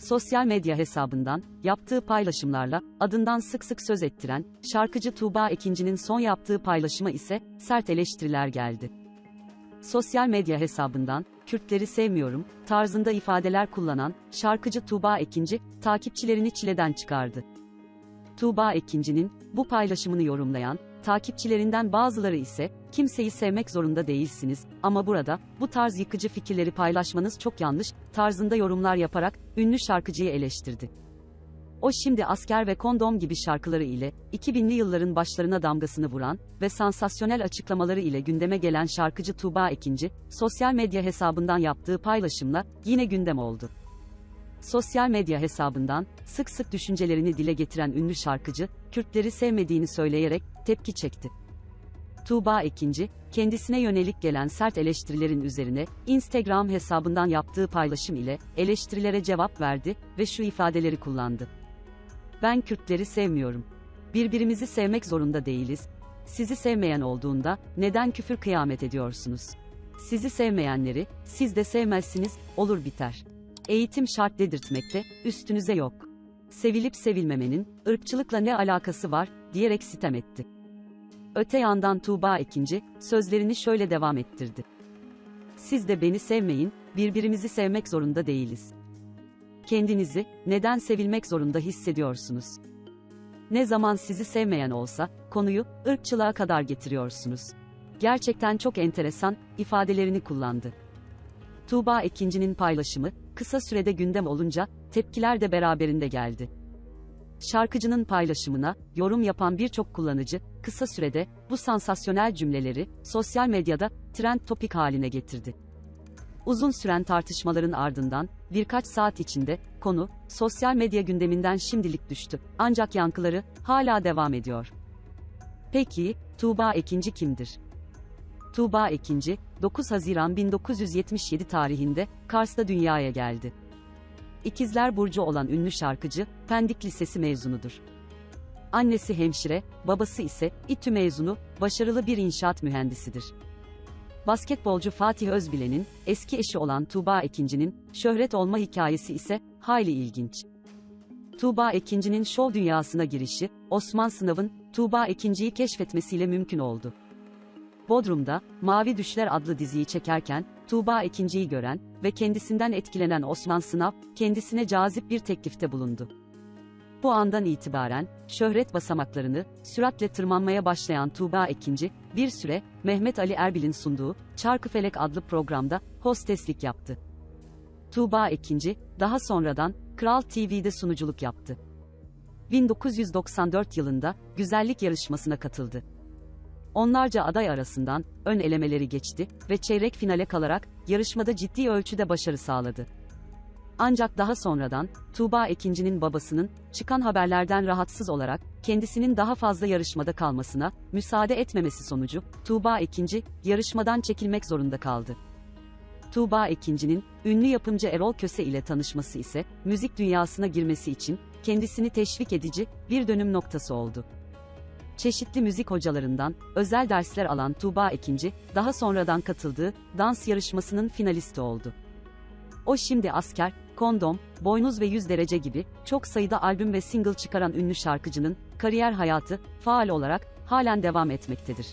sosyal medya hesabından yaptığı paylaşımlarla adından sık sık söz ettiren şarkıcı Tuğba Ekinci'nin son yaptığı paylaşıma ise sert eleştiriler geldi. Sosyal medya hesabından Kürtleri sevmiyorum tarzında ifadeler kullanan şarkıcı Tuğba Ekinci takipçilerini çileden çıkardı. Tuğba Ekinci'nin bu paylaşımını yorumlayan takipçilerinden bazıları ise kimseyi sevmek zorunda değilsiniz ama burada bu tarz yıkıcı fikirleri paylaşmanız çok yanlış tarzında yorumlar yaparak ünlü şarkıcıyı eleştirdi. O şimdi asker ve kondom gibi şarkıları ile 2000'li yılların başlarına damgasını vuran ve sansasyonel açıklamaları ile gündeme gelen şarkıcı Tuğba Ekinci, sosyal medya hesabından yaptığı paylaşımla yine gündem oldu. Sosyal medya hesabından sık sık düşüncelerini dile getiren ünlü şarkıcı, Kürtleri sevmediğini söyleyerek tepki çekti. Tuğba Ekinci, kendisine yönelik gelen sert eleştirilerin üzerine Instagram hesabından yaptığı paylaşım ile eleştirilere cevap verdi ve şu ifadeleri kullandı. Ben Kürtleri sevmiyorum. Birbirimizi sevmek zorunda değiliz. Sizi sevmeyen olduğunda neden küfür kıyamet ediyorsunuz? Sizi sevmeyenleri siz de sevmezsiniz, olur biter. Eğitim şart dedirtmekte, üstünüze yok. Sevilip sevilmemenin ırkçılıkla ne alakası var diyerek sitem etti. Öte yandan Tuğba Ekinci sözlerini şöyle devam ettirdi. Siz de beni sevmeyin, birbirimizi sevmek zorunda değiliz. Kendinizi neden sevilmek zorunda hissediyorsunuz? Ne zaman sizi sevmeyen olsa konuyu ırkçılığa kadar getiriyorsunuz. Gerçekten çok enteresan ifadelerini kullandı. Tuğba Ekinci'nin paylaşımı kısa sürede gündem olunca tepkiler de beraberinde geldi. Şarkıcının paylaşımına yorum yapan birçok kullanıcı kısa sürede bu sansasyonel cümleleri sosyal medyada trend topik haline getirdi. Uzun süren tartışmaların ardından birkaç saat içinde konu sosyal medya gündeminden şimdilik düştü. Ancak yankıları hala devam ediyor. Peki Tuğba Ekinci kimdir? Tuğba Ekinci 9 Haziran 1977 tarihinde Kars'ta dünyaya geldi. İkizler Burcu olan ünlü şarkıcı, Pendik Lisesi mezunudur. Annesi hemşire, babası ise İTÜ mezunu, başarılı bir inşaat mühendisidir. Basketbolcu Fatih Özbilen'in eski eşi olan Tuğba Ekinci'nin şöhret olma hikayesi ise hayli ilginç. Tuğba Ekinci'nin şov dünyasına girişi, Osman Sınav'ın Tuğba Ekinci'yi keşfetmesiyle mümkün oldu. Bodrum'da Mavi Düşler adlı diziyi çekerken Tuğba Ekinci'yi gören ve kendisinden etkilenen Osman Sınav kendisine cazip bir teklifte bulundu. Bu andan itibaren şöhret basamaklarını süratle tırmanmaya başlayan Tuğba Ekinci bir süre Mehmet Ali Erbil'in sunduğu Çarkıfelek adlı programda hosteslik yaptı. Tuğba Ekinci daha sonradan Kral TV'de sunuculuk yaptı. 1994 yılında güzellik yarışmasına katıldı. Onlarca aday arasından ön elemeleri geçti ve çeyrek finale kalarak yarışmada ciddi ölçüde başarı sağladı. Ancak daha sonradan Tuğba Ekinci'nin babasının çıkan haberlerden rahatsız olarak kendisinin daha fazla yarışmada kalmasına müsaade etmemesi sonucu Tuğba Ekinci yarışmadan çekilmek zorunda kaldı. Tuğba Ekinci'nin ünlü yapımcı Erol Köse ile tanışması ise müzik dünyasına girmesi için kendisini teşvik edici bir dönüm noktası oldu çeşitli müzik hocalarından özel dersler alan Tuğba Ekinci, daha sonradan katıldığı dans yarışmasının finalisti oldu. O şimdi asker, kondom, boynuz ve 100 derece gibi çok sayıda albüm ve single çıkaran ünlü şarkıcının kariyer hayatı faal olarak halen devam etmektedir.